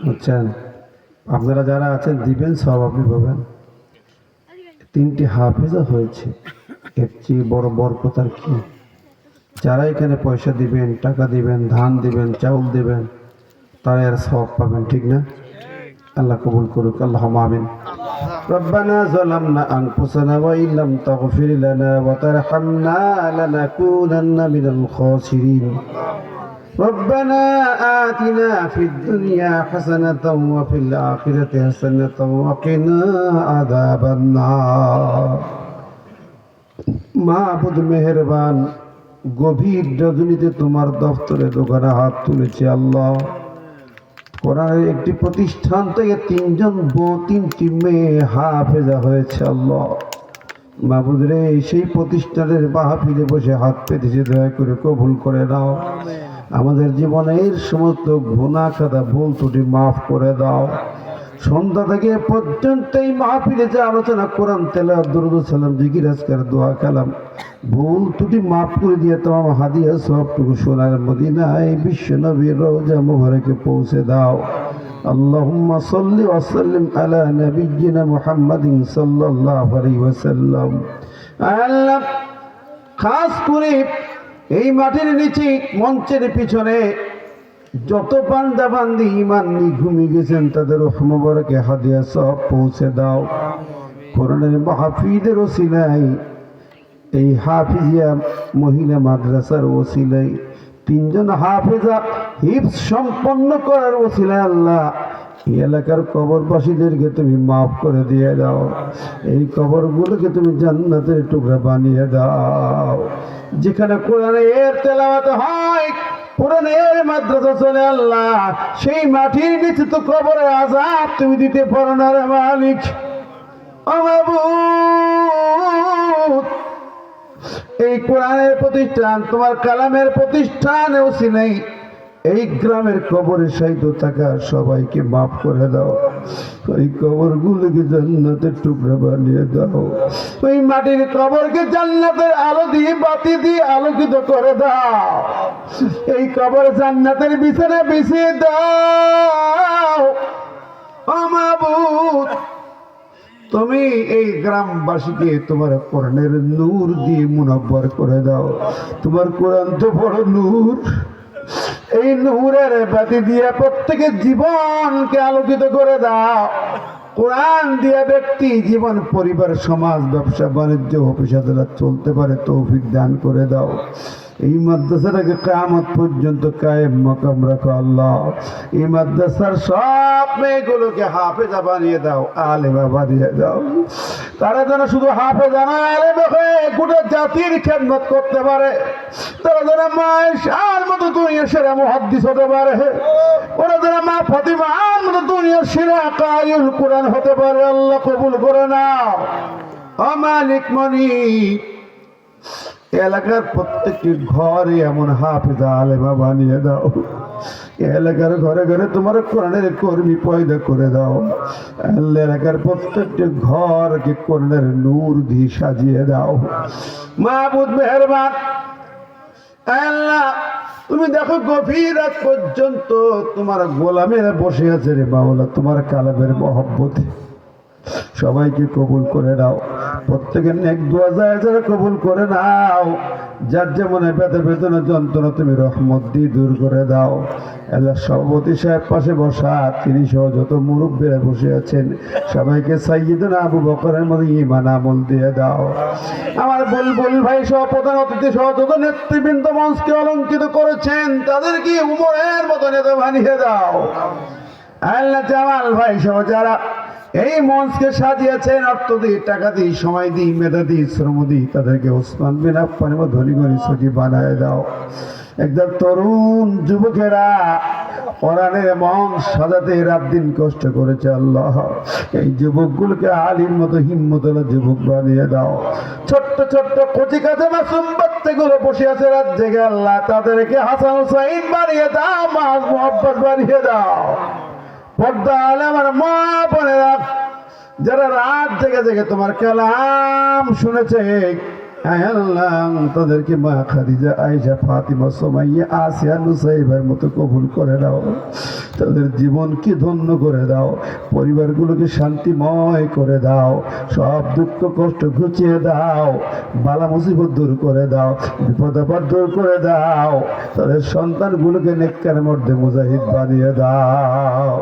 বুঝছেন আপনারা যারা আছেন দিবেন সব আপনি পাবেন তিনটি হাফেজা হয়েছে এর চেয়ে বড় বরকত আর কি যারা এখানে পয়সা দিবেন টাকা দিবেন ধান দিবেন চাউল দিবেন তারা এর সব পাবেন ঠিক না আল্লাহ কবুল করুক আল্লাহ আমিন ربنا ظلمنا أنفسنا وإن لم تغفر لنا وترحمنا لنكونن من الخاسرين ربنا آتنا في الدنيا حسنة وفي الآخرة حسنة وقنا عذاب النار মাহবুদ মেহেরবান গভীর রজনীতে তোমার দফতরে দোকানে হাত তুলেছে আল্লাহ কোরআনের একটি প্রতিষ্ঠান থেকে তিনজন বউ তিনটি মেয়ে হাফেজা হয়েছে আল্লাহ মাহবুদ রে সেই প্রতিষ্ঠানের মাহফিলে বসে হাত পেতেছে দয়া করে কবুল করে দাও আমাদের জীবনের সমস্ত গুণা খাদা ভুল ত্রুটি মাফ করে দাও সন্ধ্যা থেকে এ পর্যন্ত এই মাহফিলে যে আলোচনা কোরআন তেলা দুরুদ সালাম জিকির আজকার দোয়া কালাম ভুল ত্রুটি মাফ করে দিয়ে তোমার হাদিয়া সবটুকু সোনার মদিনায় বিশ্ব নবীর রোজা মুবারকে পৌঁছে দাও اللهم صل وسلم على نبينا محمد صلى الله عليه وسلم আল্লাহ খাস করে এই মাটির নিচে মঞ্চের পিছনে যত বান্দা বান্দি ইমান নিয়ে ঘুমিয়ে গেছেন, তাদের রহমবরকে হাদিয়া সব পৌঁছে দাও। কোরআনের মাহফিদের ওসিলাই এই হাফিজিয়া মহিলা মাদ্রাসার ওসিলাই তিনজন হাফেজা হিফস সম্পন্ন করার ওসিলায় আল্লাহ, এই এলাকার কবরবাসীদেরকে তুমি মাফ করে দিয়ে দাও। এই কবরগুলোকে তুমি জান্নাতের টুকরা বানিয়ে দাও। যেখানে কোরআনের তেলাওয়াত হয়, কোরআনের মাদ্রাসা চলে আল্লাহ, সেই মাটির নিচে তো কবরের আজাব তুমি দিতে পারো না রে মালিক। এই কোরআনের প্রতিষ্ঠান, তোমার কালামের প্রতিষ্ঠানেও নেই। এই গ্রামের কবরে সাহিত্য থাকা, সবাইকে মাফ করে দাও। ওই কবরগুলোকে জান্নাতের টুকরা বানিয়ে দাও। ওই মাটির কবরকে জান্নাতের আলো দিয়ে, বাতি দিয়ে আলোকিত করে দাও। এই কবর জান্নাতের বিছানা বিছিয়ে দাও। অমাবুত তুমি এই গ্রামবাসীকে তোমার কোরআনের নূর দিয়ে মুনব্বর করে দাও। তোমার কোরআন তো বড় নূর। এই নূরের বাতি দিয়ে প্রত্যেকের জীবনকে আলোকিত করে দাও। কোরআন দিয়া ব্যক্তি, জীবন, পরিবার, সমাজ, ব্যবসা, বাণিজ্য, অফিস, আদালত, চলতে পারে, তৌফিক দান করে দাও। এই মাদ্রাসাটাকে কামত পর্যন্ত কায়েম মকাম রাখো আল্লাহ। এই মাদ্রাসার সব মেয়েগুলোকে হাফেজা বানিয়ে দাও, আলেমা বানিয়ে দাও। তারা যেন শুধু হাফেজা না, আলেমা হয়ে গোটা জাতির খেদমত করতে পারে। তারা যেন মায়ের মতো দুনিয়া সেরা মহাদ্দিস হতে পারে। ওরা যেন মা ফাতিমার মতো দুনিয়ার সেরা কায়ুল কোরআন হতে পারে। আল্লাহ কবুল করে নাও। অমালিক মনি এলাকার প্রত্যেকটি ঘরে এমন হাফিজা আলেমা বানিয়ে দাও এলাকার ঘরে ঘরে তোমার কোরআনের কর্মী পয়দা করে দাও। এলাকার প্রত্যেকটি ঘরকে কোরআনের নূর দিয়ে সাজিয়ে দাও। মাহবুদ মেহরবান, আল্লাহ, তুমি দেখো গভীর রাত পর্যন্ত তোমার গোলামেরা বসে আছে রে বাউলা তোমার কালামের মহব্বতে। সবাইকে কবুল করে নাও। প্রত্যেকের নেক দোয়া যায়, যারা কবুল করে নাও। যার যেমন ব্যথা বেদনা যন্ত্রণা, তুমি রহমত দিয়ে দূর করে দাও। আল্লাহ সভাপতি সাহেব পাশে বসা, তিনি সহ যত মুরব্বীরা বসে আছেন, সবাইকে সাইয়িদনা আবু বকরের মধ্যে ইমান আমল দিয়ে দাও। আমার বুলবুল ভাই সহ প্রধান অতিথি সহ যত নেতৃবৃন্দ মঞ্চকে অলঙ্কিত করেছেন, তাদেরকে উমরের মতো নেতা বানিয়ে দাও। আল্লাহ জামাল ভাই সহ যারা এই মঞ্চকে সাজিয়েছেন অর্থ দিয়ে টাকা দিই, সময় দিই, মেধা দিই, শ্রম দিই, তাদেরকে ওসমান বিন আফফানের মতো ধনী ধনী সচিব বানায় দাও। একদম তরুণ যুবকেরা কোরআনের মন সাজাতে রাত দিন কষ্ট করেছে আল্লাহ। এই যুবকগুলোকে আলীর মতো হিম্মতলা যুবক বানিয়ে দাও। ছোট্ট ছোট্ট কচি কাছে মাসুম বাচ্চাগুলো বসে আছে রাত জেগে আল্লাহ, তাদেরকে হাসান হুসাইন বানিয়ে দাও, মাস মোহাম্মদ বানিয়ে দাও। পর্দা আলে আমার মা বোনেরা যারা রাত জেগে জেগে তোমার কালাম শুনেছে তাদেরকে মা খাদিজা আয়েশা ফাতিমা সোমাইয়া আসিয়া নুসাইবার মতো কবুল করে দাও তাদের জীবনকে ধন্য করে দাও পরিবারগুলোকে শান্তিময় করে দাও সব দুঃখ কষ্ট ঘুচিয়ে দাও বালা মুসিবত দূর করে দাও বিপদ আপদ দূর করে দাও তাদের সন্তানগুলোকে নেককার মধ্যে মুজাহিদ বানিয়ে দাও।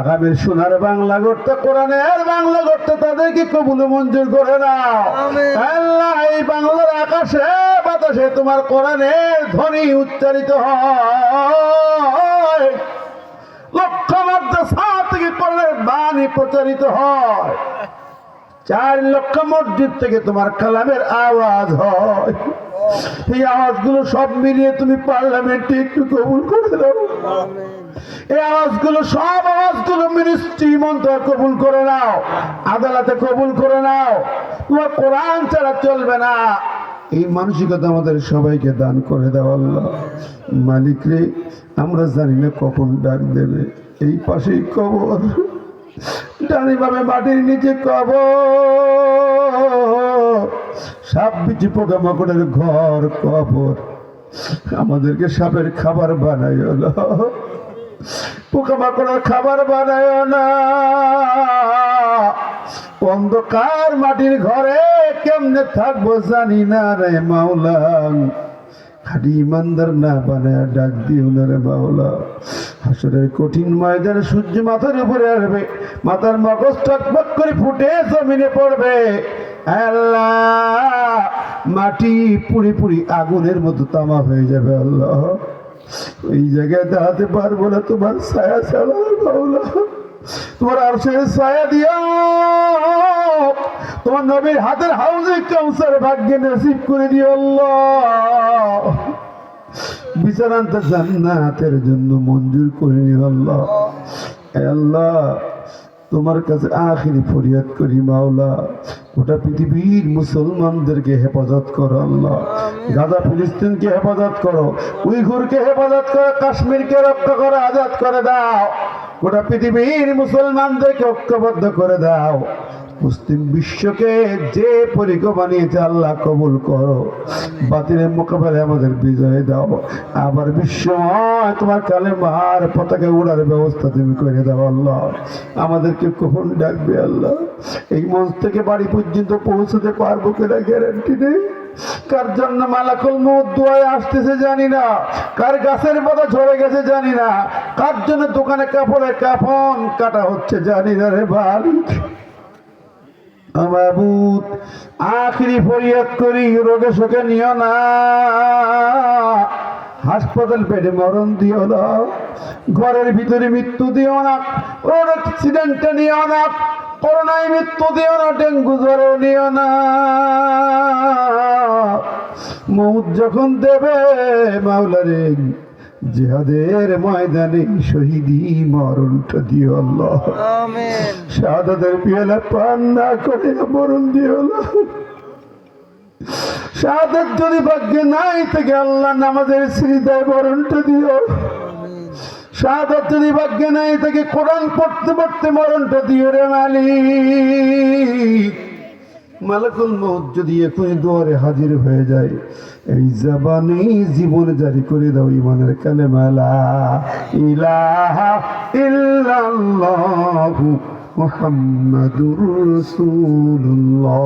আগামীর সোনার বাংলা করতে কোরআনের বাংলা করতে তাদেরকে কবুল মঞ্জুর করে দাও আল্লাহ এই বাংলার আকাশে বাতাসে তোমার কোরআনের ধ্বনি উচ্চারিত হয়। লক্ষ মাদ্রাসা থেকে কোরআনের বাণী প্রচারিত হয়। চার লক্ষ মসজিদ থেকে তোমার কালামের আওয়াজ হয়। এই আওয়াজগুলো সব মিলিয়ে তুমি পার্লামেন্টে একটু কবুল করে দাও এই আওয়াজগুলো সব আওয়াজগুলো মিনিস্ট্রি মন্ত্র কবুল করে নাও, আদালতে কবুল করে নাও। তোমার কোরআন ছাড়া চলবে না। এই মানসিকতা আমাদের সবাইকে দান করে দাও আল্লাহ। মালিক রে, আমরা জানি না কখন ডাক দেবে। এই পাশেই কবর। ডানি ভাবে মাটির নিচে কবর। সাপ বিচি পোকা মাকড়ের ঘর, কবর। আমাদেরকে সাপের খাবার বানাই হলো পোকামাকড়ের খাবার বানায় না। অন্ধকার মাটির ঘরে কেমনে থাকব জানি না রে মাওলা। খাটি ইমানদার না বানায় ডাক দিও না রে মাওলা। হাসরের কঠিন ময়দানে সূর্য মাথার উপরে আসবে, মাথার মগজ টকবক করে ফুটে জমিনে পড়বে। আল্লাহ, মাটি পুরি পুরি আগুনের মতো তামা হয়ে যাবে আল্লাহ। ওই জায়গায় দাঁড়াতে পারব না তোমার ছায়া ছাড়া বাউলা তোমার আর ছায়া দিও তোমার নবীর হাতের হাউজে কাউসার ভাগ্যে নসিব করে দিও আল্লাহ। বিচারান্তে জান্নাতের জন্য মঞ্জুর করে নিও আল্লাহ। আল্লাহ, তোমার কাছে আখিরি ফরিয়াদ করি মাওলা। গোটা পৃথিবীর মুসলমানদেরকে হেফাজত করো আল্লাহ। গাজা ফিলিস্তিনকে হেফাজত করো। উইঘুরকে হেফাজত করো। কাশ্মীরকে রক্ষা করে। আজাদ করে দাও। গোটা পৃথিবীর মুসলমানদেরকে ঐক্যবদ্ধ করে দাও। মুসলিম বিশ্বকে যে পরিকো বানিয়েছে, আল্লাহ কবুল করো। বাতিলের মোকাবেলায় আমাদের বিজয় দাও। আবার বিশ্বময় তোমার কালে মার পতাকা উড়ার ব্যবস্থা তুমি করে দাও, আল্লাহ। আমাদেরকে কখন ডাকবে, আল্লাহ? এই মঞ্চ থেকে বাড়ি পর্যন্ত পৌঁছতে পারব কিনা গ্যারান্টি নেই। কার জন্য মালাকুল মৌত আসতেছে জানি না। কার গাছের পাতা ঝরে গেছে জানি না। কার জন্য দোকানে কাপড়ে কাফন কাটা হচ্ছে জানি না রে ভাই। আখরি ফরিয়াদ করি, রোগে শোকে নিও না। হাসপাতাল পেটে মরণ দিও না। ঘরের ভিতরে মৃত্যু দিও না। রোড অ্যাক্সিডেন্টে নিও না। করোনায় মৃত্যু দিও না। ডেঙ্গু জ্বরও নিও না। মৌত যখন দেবে মাওলারে জিহাদের ময়দানে শহীদি মরণটা দিও আল্লাহ। শাহাদাতের পিয়ালা পান না করে মরণ দিও শাহাদাত যদি ভাগ্যে নাই থেকে আল্লাহ নামাজের শ্রীদায় মরণটা দিও। শাহাদাত যদি ভাগ্যে নাই থেকে কোরআন পড়তে পড়তে মরণটা দিও রে মালিক। মালাকুল মৌত যদি এখনই দুয়ারে হাজির হয়ে যায়, এই জবানে জীবন জারি করে দাও ইমানের কালে মালা ইলাহা ইল্লাল্লাহু মুহাম্মাদুর রাসূলুল্লাহ।